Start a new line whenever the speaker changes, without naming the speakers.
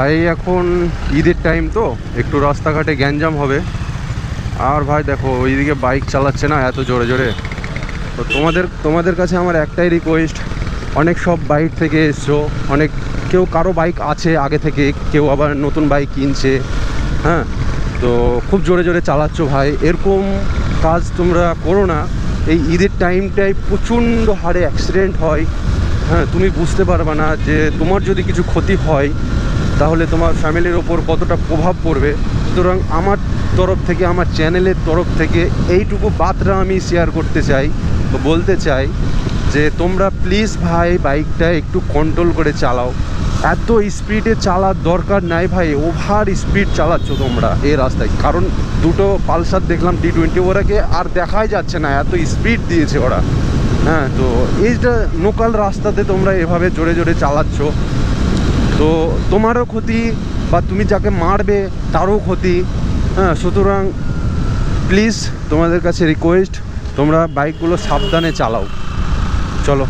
ভাই এখন ঈদের টাইম তো, একটু রাস্তাঘাটে গ্যাঞ্জাম হবে। আর ভাই দেখো, ওইদিকে বাইক চালাচ্ছে না, এত জোরে জোরে। তো তোমাদের তোমাদের কাছে আমার একটাই রিকোয়েস্ট অনেক সব বাইক থেকে এসছো, অনেক, কেউ কারও বাইক আছে আগে থেকে, কেউ আবার নতুন বাইক কিনছে হ্যাঁ? তো খুব জোরে জোরে চালাচ্ছ ভাই, এরকম কাজ তোমরা করো না। এই ঈদের টাইমটায় প্রচণ্ড হারে অ্যাক্সিডেন্ট হয় হ্যাঁ? তুমি বুঝতে পারবে না যে তোমার যদি কিছু ক্ষতি হয় তাহলে তোমার ফ্যামিলির ওপর কতটা প্রভাব পড়বে? সুতরাং আমার তরফ থেকে, আমার চ্যানেলের তরফ থেকে এইটুকু বার্তা আমি শেয়ার করতে চাই বলতে চাই যে, তোমরা প্লিজ ভাই বাইকটা একটু কন্ট্রোল করে চালাও। এত স্পিডে চালার দরকার নাই ভাই ওভার স্পিড চালাচ্ছ তোমরা এই রাস্তায়। কারণ দুটো পালসার দেখলাম টি টোয়েন্টি ওরাকে আর দেখাই যাচ্ছে না, এত স্পিড দিয়েছে ওরা। হ্যাঁ তো এইটা লোকাল রাস্তাতে তোমরা এভাবে জোরে জোরে চালাচ্ছ। তো তোমারও ক্ষতি বা তুমি যাকে মারবে তারও ক্ষতি। হ্যাঁ সুতরাং প্লিজ তোমাদের কাছে রিকোয়েস্ট তোমরা বাইকগুলো সাবধানে চালাও। চলো।